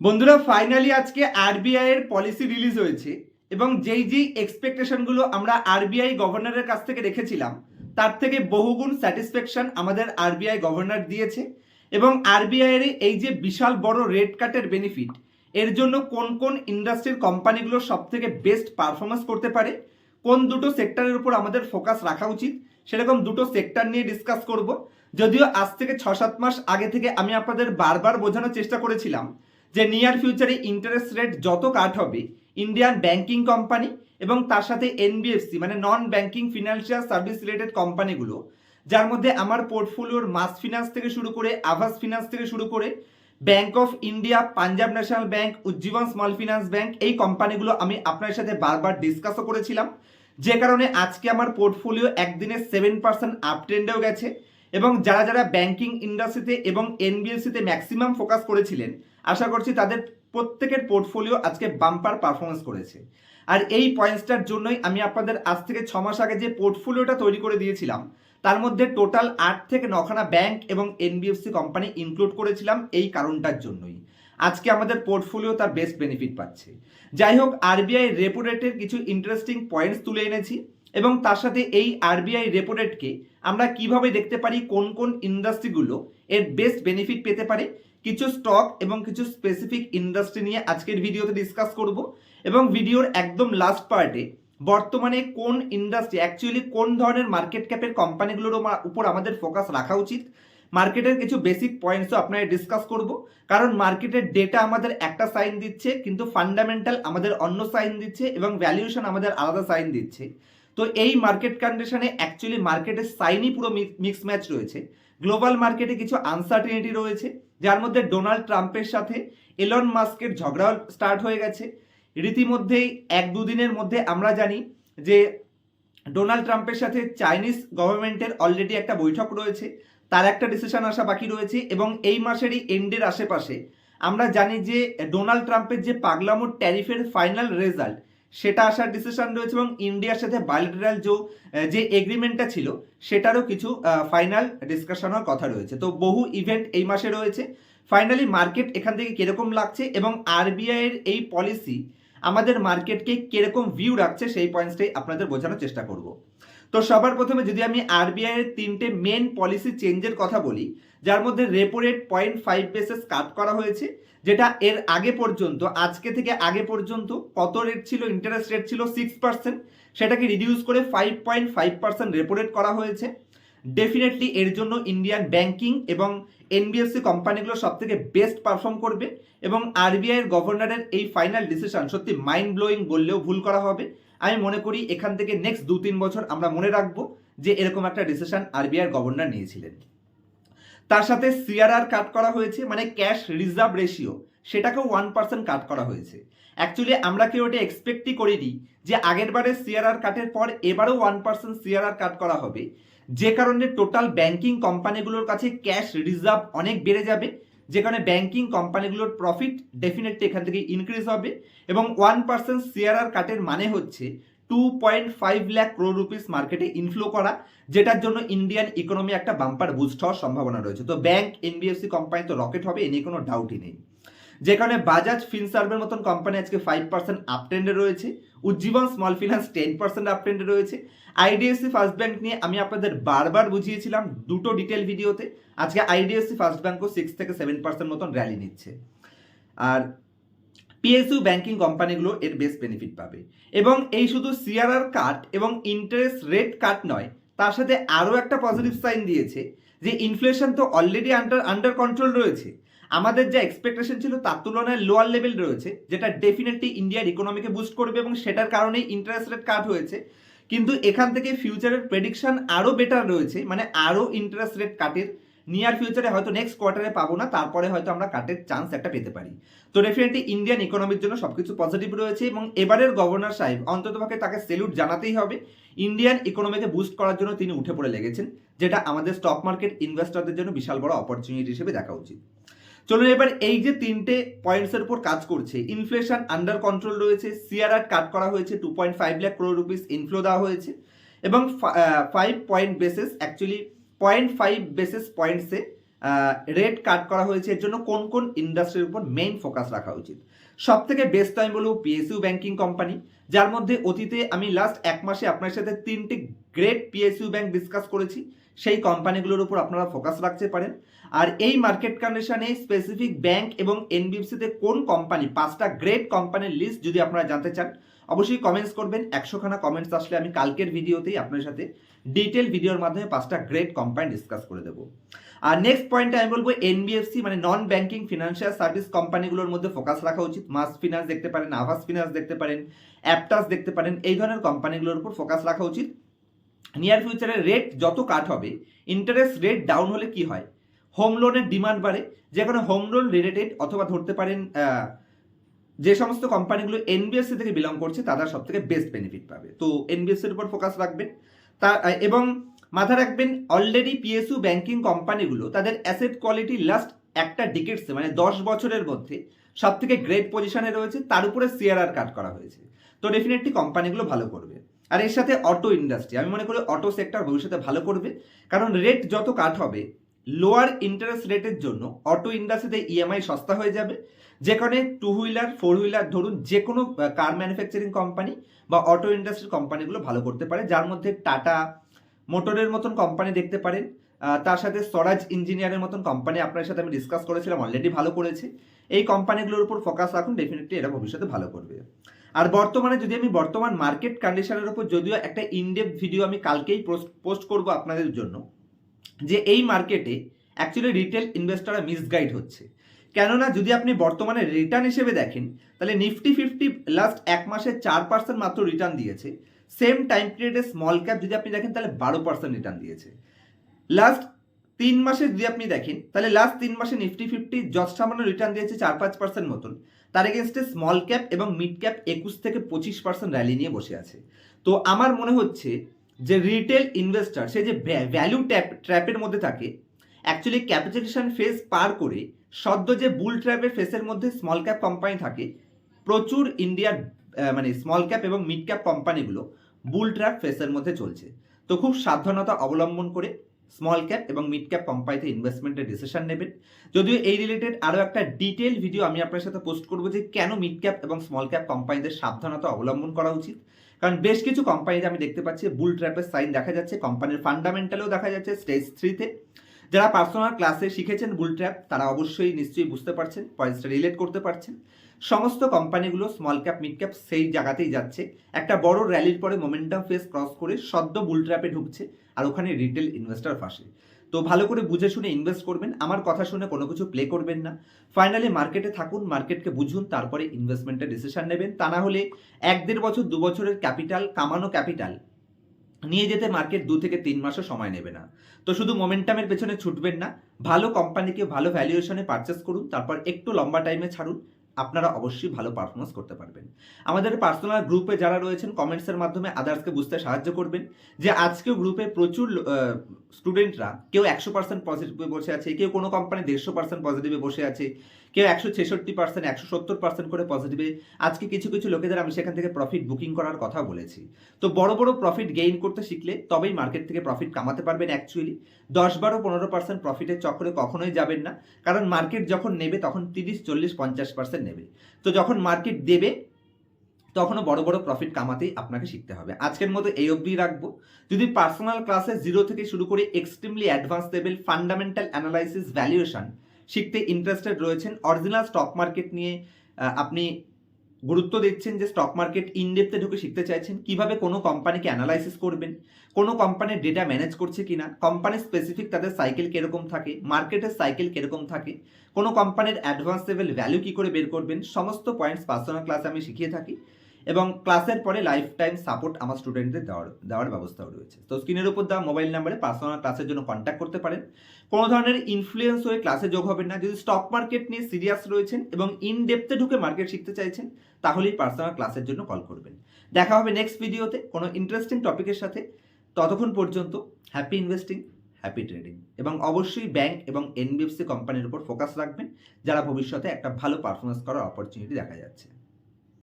বন্ধুরা ফাইনালি আজকে আরবিআই এর পলিসি রিলিজ হয়েছে এবং যেই যেই এক্সপেকটেশনগুলো আমরা আরবিআই গভর্নরের কাছ থেকে রেখেছিলাম, তার থেকে বহুগুণ স্যাটিসফ্যাকশন আমাদের আরবিআই গভর্নর দিয়েছে এবং আরবিআই এর এই যে বিশাল বড় রেট কাটের বেনিফিট এর জন্য কোন কোন ইন্ডাস্ট্রির কোম্পানিগুলো সব থেকে বেস্ট পারফরমেন্স করতে পারে, কোন দুটো সেক্টরের উপর আমাদের ফোকাস রাখা উচিত, সেরকম দুটো সেক্টর নিয়ে ডিসকাস করব। যদিও আজ থেকে ছ সাত মাস আগে থেকে আমি আপনাদের বারবার বোঝানোর চেষ্টা করেছিলাম যে নিয়ার ফিউচারে ইন্টারেস্ট রেট যত কাট হবে ইন্ডিয়ান ব্যাংকিং কোম্পানি এবং তার সাথে এনবিএফসি মানে non banking financial service related কোম্পানিগুলো যার মধ্যে আমার পোর্টফোলিওর মাস ফিনান্স থেকে শুরু করে আভাস ফিনান্স থেকে শুরু করে bank of India Punjab national bank Ujjivan small finance bank এই কোম্পানিগুলো আমি আপনার সাথে বারবার ডিসকাসও করেছিলাম। যে কারণে আজকে আমার পোর্টফোলিও একদিনে সেভেন পার্সেন্ট আপ ট্রেন্ডেও গেছে এবং যারা যারা ব্যাংকিং ইন্ডাস্ট্রিতে এবং এনবিএসসিতে ম্যাক্সিমাম ফোকাস করেছিলেন আশা করছি তাদের প্রত্যেকের পোর্টফোলিও আজকে বাম্পার পারফরমেন্স করেছে। আর এই পয়েন্টসটার জন্যই আমি আপনাদের আজ থেকে ছ মাস আগে যে পোর্টফোলিওটা তৈরি করে দিয়েছিলাম, তার মধ্যে টোটাল আট থেকে নখানা ব্যাংক এবং এনবিএফসি কোম্পানি ইনক্লুড করেছিলাম এই কারণটার জন্যই। আজকে আমাদের পোর্টফোলিও তার বেস্ট বেনিফিট পাচ্ছে। যাই হোক আরবিআই রেপো রেটের কিছু ইন্টারেস্টিং পয়েন্টস তুলে এনেছি এবং তার সাথে এই আরবিআই রেপো রেটকে আমরা কীভাবে দেখতে পারি, কোন কোন ইন্ডাস্ট্রিগুলো এর বেস্ট বেনিফিট পেতে পারে কিছু স্টক এবং কিছু স্পেসিফিক ইন্ডাস্ট্রি নিয়ে আজকের ভিডিওতে ডিসকাস করব। এবং ভিডিওর একদম লাস্ট পার্টে বর্তমানে কোন ইন্ডাস্ট্রি অ্যাকচুয়ালি কোন ধরনের মার্কেট ক্যাপের কোম্পানিগুলোর উপর আমাদের ফোকাস রাখা উচিত? মার্কেটের কিছু বেসিক পয়েন্টসও আপনারা ডিসকাস করব। কারণ মার্কেটের ডেটা আমাদের একটা সাইন দিচ্ছে, কিন্তু ফান্ডামেন্টাল আমাদের অন্য সাইন দিচ্ছে এবং ভ্যালুয়েশন আমাদের আলাদা সাইন দিচ্ছে। তো এই মার্কেট কন্ডিশনে অ্যাকচুয়ালি মার্কেটের সাইনই পুরো মিক্স ম্যাচ রয়েছে। গ্লোবাল মার্কেটে কিছু আনসার্টিনিটি রয়েছে। যার মধ্যে ডোনাল্ড ট্রাম্পের সাথে এলন মাস্কের ঝগড়াও স্টার্ট হয়ে গেছে। রীতিমধ্যেই এক দুদিনের মধ্যে আমরা জানি যে ডোনাল্ড ট্রাম্পের সাথে চাইনিজ গভর্নমেন্টের অলরেডি একটা বৈঠক রয়েছে, তার একটা ডিসিশন আসা বাকি রয়েছে এবং এই মাসেরই এন্ডের আশেপাশে আমরা জানি যে ডোনাল্ড ট্রাম্পের যে পাগলামোর ট্যারিফের ফাইনাল রেজাল্ট সেটা আসার ডিসিশন রয়েছে এবং ইন্ডিয়ার সাথে বায়োলেটারাল যে এগ্রিমেন্টটা ছিল, সেটারও কিছু ফাইনাল ডিসকাশন হওয়ার কথা রয়েছে। তো বহু ইভেন্ট এই মাসে রয়েছে। ফাইনালি মার্কেট এখান থেকে কীরকম লাগছে এবং আরবিআই এর এই পলিসি আমাদের মার্কেটকে কীরকম ভিউ রাখছে, সেই পয়েন্টসটাই আপনাদের বোঝানোর চেষ্টা করব। তো সবার প্রথমে যদি আমি আরবিআই এর তিনটে মেন পলিসি চেঞ্জের কথা বলি, যার মধ্যে repo rate point five basis cut করা হয়েছে, যেটা এর আগে পর্যন্ত, আজকে থেকে আগে পর্যন্ত কত রেট ছিল ইন্টারেস্ট রেট ছিল সিক্স পার্সেন্ট সেটাকে রিডিউস করে five point five percent repo rate করা হয়েছে। ডেফিনেটলি এর জন্য ইন্ডিয়ান ব্যাংকিং এবং এনবিএফসি কোম্পানিগুলো সব থেকে বেস্ট পারফর্ম করবে এবং আরবিআই এর গভর্নরের এই ফাইনাল ডিসিশন সত্যি মাইন্ড ব্লোয়িং বললেও ভুল করা হবে। আমি মনে করি এখান থেকে নেক্সট দু তিন বছর আমরা মনে রাখব যে এরকম একটা ডিসিশন আরবিআই এর গভর্নর নিয়েছিলেন। তার সাথে সিআরআর কাট করা হয়েছে মানে ক্যাশ রিজার্ভ রেশিও সেটাকেও ওয়ান পার্সেন্ট কাট করা হয়েছে। অ্যাকচুয়ালি আমরা কেউ ওটা এক্সপেক্টই করিনি যে আগের বারে সিআরআর কাটের পর এবারও ওয়ান পার্সেন্ট সিআরআর কাট করা হবে। যে কারণে টোটাল ব্যাংকিং কোম্পানিগুলোর কাছে ক্যাশ রিজার্ভ অনেক বেড়ে যাবে, যে কারণে ব্যাংকিং কোম্পানিগুলোর প্রফিট ডেফিনেটলি এখান থেকে ইনক্রিজ হবে এবং ওয়ান পার্সেন্ট সিআরআর কাটের মানে হচ্ছে two point five lakh crore rupees মার্কেটে ইনফ্লো করা, যেটার জন্য ইন্ডিয়ান ইকোনমি একটা বাম্পার বুস্ট হওয়ার সম্ভাবনা রয়েছে। তো ব্যাংক এনবিএফসি কোম্পানি তো রকেট হবে, এ নিয়ে কোনো ডাউটই নেই। যে কারণে বাজাজ ফিনসার্ভের মতন কোম্পানি আজকে ফাইভ পার্সেন্ট আপ ট্রেন্ডে রয়েছে। Ujjivan small finance ten percent up ট্রেন্ডে রয়েছে। আইডিএফসি ফার্স্ট ব্যাংক নিয়ে আমি আপনাদের বারবার বুঝিয়েছিলাম দুটো ডিটেল ভিডিওতে। আজকে আইডিএফসি ফার্স্ট ব্যাংকও সিক্স থেকে সেভেন পার্সেন্ট মতন র্যালি নিচ্ছে। আর পিএসইউ ব্যাংকিং কোম্পানিগুলো এর বেস্ট বেনিফিট পাবে। এবং এই শুধু সিআরআর কাট এবং ইন্টারেস্ট রেট কাট নয়, তার সাথে আরও একটা পজিটিভ সাইন দিয়েছে যে ইনফ্লেশন তো অলরেডি আন্ডার আন্ডার কন্ট্রোল রয়েছে। আমাদের যা এক্সপেকটেশন ছিল তার তুলনায় লোয়ার লেভেল রয়েছে, যেটা ডেফিনেটলি ইন্ডিয়ার ইকোনমিকে বুস্ট করবে এবং সেটার কারণেই ইন্টারেস্ট রেট কাট হয়েছে। কিন্তু এখান থেকে ফিউচারের প্রেডিকশন আরও বেটার রয়েছে মানে আরও ইন্টারেস্ট রেট কাটের নিয়ার ফিউচারে হয়তো নেক্সট কোয়ার্টারে পাবো না, তারপরে হয়তো আমরা কাটের চান্স একটা পেতে পারি। তো ডেফিনেটলি ইন্ডিয়ান ইকোনমির জন্য সবকিছু পজিটিভ রয়েছে এবং এবারের গভর্নর সাহেব অন্ততপক্ষে তাকে সেলুট জানাতেই হবে। ইন্ডিয়ান ইকোনমিকে বুস্ট করার জন্য তিনি উঠে পড়ে লেগেছেন, যেটা আমাদের স্টক মার্কেট ইনভেস্টরদের জন্য বিশাল বড় অপরচুনিটি হিসেবে দেখা উচিত। চলুন এবার এই যে তিনটে পয়েন্টসের উপর কাজ করছে ইনফ্লেশন আন্ডার কন্ট্রোল রয়েছে সিআরআর কাট করা হয়েছে two point five lakh crore rupees inflow দেওয়া হয়েছে, এবং five point basis actually point five basis পয়েন্টসে rate cut করা হয়েছে। এর জন্য কোন কোন ইন্ডাস্ট্রির উপর মেইন ফোকাস রাখা উচিত? সব থেকে বেস্ট আমি বলব পিএসইউ ব্যাংকিং কোম্পানি যার মধ্যে অতীতে আমি লাস্ট এক মাসে আপনার সাথে তিনটি গ্রেট পিএসইউ ব্যাংক ডিসকাস করেছি। সেই কোম্পানিগুলোর উপর আপনারা ফোকাস রাখতে পারেন। আর এই মার্কেট কন্ডিশনে স্পেসিফিক ব্যাংক এবং এনবিএফসিতে কোন কোম্পানি পাঁচটা গ্রেট কোম্পানির লিস্ট যদি আপনারা জানতে চান, অবশ্যই কমেন্টস করবেন। একশোখানা কমেন্টস আসলে আমি কালকের ভিডিওতেই আপনার সাথে ডিটেল ভিডিওর মাধ্যমে পাঁচটা গ্রেট কোম্পানি ডিসকাস করে দেবো। আর নেক্সট পয়েন্টে আমি বলব এনবিএফসি মানে নন ব্যাংকিং ফিনান্সিয়াল সার্ভিস কোম্পানিগুলোর মধ্যে ফোকাস রাখা উচিত। মাস ফিনান্স দেখতে পারেন আভাস ফিনান্স দেখতে পারেন অ্যাপটাস দেখতে পারেন, এই ধরনের কোম্পানিগুলোর উপর ফোকাস রাখা উচিত। নিয়ার ফিউচারে রেট যত কাট হবে ইন্টারেস্ট রেট ডাউন হলে কি হয়? হোম লোনের ডিমান্ড বাড়ে। যেখানে হোম লোন রিলেটেড অথবা ধরতে পারেন যে সমস্ত কোম্পানিগুলো এনবিএসসি থেকে বিলং করছে, তারা সব থেকে বেস্ট বেনিফিট পাবে। তো এনবিএসসির উপর ফোকাস রাখবেন। তা এবং মাথায় রাখবেন অলরেডি পিএসইউ ব্যাংকিং কোম্পানিগুলো তাদের অ্যাসেট কোয়ালিটি লাস্ট একটা ডিকেটসে মানে দশ বছরের মধ্যে সব থেকে গ্রেট পজিশনে রয়েছে। তার উপরে সিআরআর কাট করা হয়েছে। তো ডেফিনেটলি কোম্পানিগুলো ভালো করবে। আর এর সাথে অটো ইন্ডাস্ট্রি আমি মনে করি অটো সেক্টর ভবিষ্যতে ভালো করবে। কারণ রেট যত কাট হবে লোয়ার ইন্টারেস্ট রেটের জন্য অটো ইন্ডাস্ট্রিতে ইএমআই সস্তা হয়ে যাবে। যেখানে টু হুইলার ফোর হুইলার ধরুন যে কোনো কার ম্যানুফ্যাকচারিং কোম্পানি বা অটো ইন্ডাস্ট্রির কোম্পানিগুলো ভালো করতে পারে। যার মধ্যে টাটা মোটরের মতন কোম্পানি দেখতে পারেন। তার সাথে স্বরাজ ইঞ্জিনিয়ারের মতন কোম্পানি আপনার সাথে আমি ডিসকাস করেছিলাম অলরেডি ভালো করেছে। এই কোম্পানিগুলোর উপর ফোকাস রাখুন ডেফিনেটলি এরা ভবিষ্যতে ভালো করবে। আর বর্তমানে যদি আমি বর্তমান মার্কেট কন্ডিশনের উপর, যদিও একটা ইনডেপ ভিডিও আমি কালকেই পোস্ট করব আপনাদের জন্য, যে এই মার্কেটে অ্যাকচুয়ালি রিটেল ইনভেস্টররা মিসগাইড হচ্ছে। কেননা যদি আপনি বর্তমানে রিটার্ন হিসেবে দেখেন, তাহলে নিফটি ফিফটি লাস্ট এক মাসে চার পার্সেন্ট মাত্র রিটার্ন দিয়েছে। সেম টাইম পিরিয়ডে স্মল ক্যাপ যদি আপনি দেখেন, তাহলে বারো পার্সেন্ট রিটার্ন দিয়েছে। লাস্ট তিন মাসে যদি আপনি দেখেন, তাহলে লাস্ট তিন মাসে নিফটি ফিফটি যত সামান্য রিটার্ন দিয়েছে চার পাঁচ পার্সেন্ট মতন। তার এগেনস্টে স্মল ক্যাপ এবং মিড ক্যাপ একুশ থেকে পঁচিশ পার্সেন্ট র্যালি নিয়ে বসে আছে। তো আমার মনে হচ্ছে যে রিটেল ইনভেস্টর সে যে ভ্যালু ট্যাপ ট্র্যাপের মধ্যে থাকে অ্যাকচুয়ালি ক্যাপিটালেশন ফেজ পার করে সদ্য যে বুল ট্র্যাপের ফেসের মধ্যে স্মল ক্যাপ কোম্পানি থাকে, প্রচুর ইন্ডিয়ার মানে স্মল ক্যাপ এবং মিড ক্যাপ কোম্পানিগুলো বুল ট্র্যাপ ফেসের মধ্যে চলছে। তো খুব সাবধানতা অবলম্বন করে স্মল ক্যাপ এবং মিড ক্যাপ কোম্পানিতে ইনভেস্টমেন্টের ডিসিশন নেবেন। যদিও এই রিলেটেড আরও একটা ডিটেল ভিডিও আমি আপনার সাথে পোস্ট করব যে কেন মিড ক্যাপ এবং স্মল ক্যাপ কোম্পানিদের সাবধানতা অবলম্বন করা উচিত। কারণ বেশ কিছু কোম্পানিতে আমি দেখতে পাচ্ছি বুল ট্র্যাপের সাইন দেখা যাচ্ছে কোম্পানির ফান্ডামেন্টালেও দেখা যাচ্ছে স্টেজ থ্রিতে যারা পার্সোনাল ক্লাসে শিখেছেন বুল ট্র্যাপ তারা অবশ্যই নিশ্চয়ই বুঝতে পারছেন পয়েন্টসটা রিলেট করতে পারছেন। সমস্ত কোম্পানিগুলো স্মল ক্যাপ মিড ক্যাপ সেই জায়গাতেই যাচ্ছে। একটা বড় র্যালির পরে মোমেন্টাম ফেস ক্রস করে সদ্য বুল ট্র্যাপে ঢুকছে আর ওখানে রিটেল ইনভেস্টর ফাঁসে। তো ভালো করে বুঝে শুনে ইনভেস্ট করবেন, আমার কথা শুনে কোনো কিছু প্লে করবেন না। ফাইনালি মার্কেটে থাকুন মার্কেটকে বুঝুন, তারপরে ইনভেস্টমেন্টের ডিসিশন নেবেন। তা না হলে এক দেড় বছর, দু বছরের ক্যাপিটাল কামানো ক্যাপিটাল নিয়ে যেতে মার্কেট দু থেকে তিন মাসও সময় নেবে না। তো শুধু মোমেন্টামের পেছনে ছুটবেন না, ভালো কোম্পানিকে ভালো ভ্যালুয়েশনে পারচেস করুন, তারপর একটু লম্বা টাইমে ছাড়ুন, আপনারা অবশ্যই ভালো পারফরমেন্স করতে পারবেন। আমাদের পার্সোনাল গ্রুপে যারা রয়েছেন কমেন্টসের মাধ্যমে আদার্সকে বুঝতে সাহায্য করবেন যে আজকেও গ্রুপে প্রচুর স্টুডেন্টরা কেউ একশো পার্সেন্ট পজিটিভে বসে আছে, কেউ কোনো কোম্পানি দেড়শো পার্সেন্ট পজিটিভে বসে আছে কেউ একশো ছেষট্টি পার্সেন্ট একশো সত্তর পার্সেন্ট করে পজিটিভে আজকে কিছু কিছু লোকেদের আমি সেখান থেকে প্রফিট বুকিং করার কথা বলেছি। তো বড় বড় প্রফিট গেইন করতে শিখলে তবেই মার্কেট থেকে প্রফিট কামাতে পারবেন অ্যাকচুয়ালি দশ বারো পনেরো পার্সেন্ট প্রফিটের চক্করে কখনোই যাবেন না, কারণ মার্কেট যখন নেবে তখন তিরিশ, চল্লিশ, পঞ্চাশ পার্সেন্ট নেবে। তো যখন মার্কেট দেবে, তখনও বড় বড় প্রফিট কামাতেই আপনাকে শিখতে হবে। আজকের মতো এই অবধি রাখব। যদি পার্সোনাল ক্লাসে জিরো থেকে শুরু করে extremely advance level fundamental analysis valuation শিখতে ইন্টারেস্টেড রয়েছেন। অরিজিনাল স্টক মার্কেট নিয়ে আপনি গুরুত্ব দিচ্ছেন যে স্টক মার্কেট ইনডেপতে ঢুকে শিখতে চাইছেন। কীভাবে কোনো কোম্পানিকে অ্যানালাইসিস করবেন? কোনো কোম্পানির ডেটা ম্যানেজ করছে কিনা? কোম্পানি স্পেসিফিক তাদের সাইকেল কীরকম থাকে? মার্কেটের সাইকেল কীরকম থাকে? কোনো কোম্পানির অ্যাডভান্স লেভেল ভ্যালু কী করে বের করবেন? সমস্ত পয়েন্টস পার্সোনাল ক্লাসে আমি শিখিয়ে থাকি। এবং ক্লাসের পরে লাইফ টাইম সাপোর্ট আমার স্টুডেন্টদের দেওয়ার দেওয়ার ব্যবস্থাও রয়েছে। তো স্ক্রিনের উপর দেওয়া মোবাইল নাম্বারে পার্সোনাল ক্লাসের জন্য কন্ট্যাক্ট করতে পারেন। কোনো ধরনের ইনফ্লুয়েন্স হয়ে ক্লাসে যোগ হবেন না। যদি স্টক মার্কেট নিয়ে সিরিয়াস রয়েছেন এবং ইন ডেপথে ঢুকে মার্কেট শিখতে চাইছেন, তাহলেই পার্সোনাল ক্লাসের জন্য কল করবেন। দেখা হবে নেক্সট ভিডিওতে কোনো ইন্টারেস্টিং টপিকের সাথে। ততক্ষণ পর্যন্ত হ্যাপি ইনভেস্টিং হ্যাপি ট্রেডিং এবং অবশ্যই ব্যাংক এবং এনবিএফসি কোম্পানির উপর ফোকাস রাখবেন। যারা ভবিষ্যতে একটা ভালো পারফরমেন্স করার অপরচুনিটি দেখা যাচ্ছে।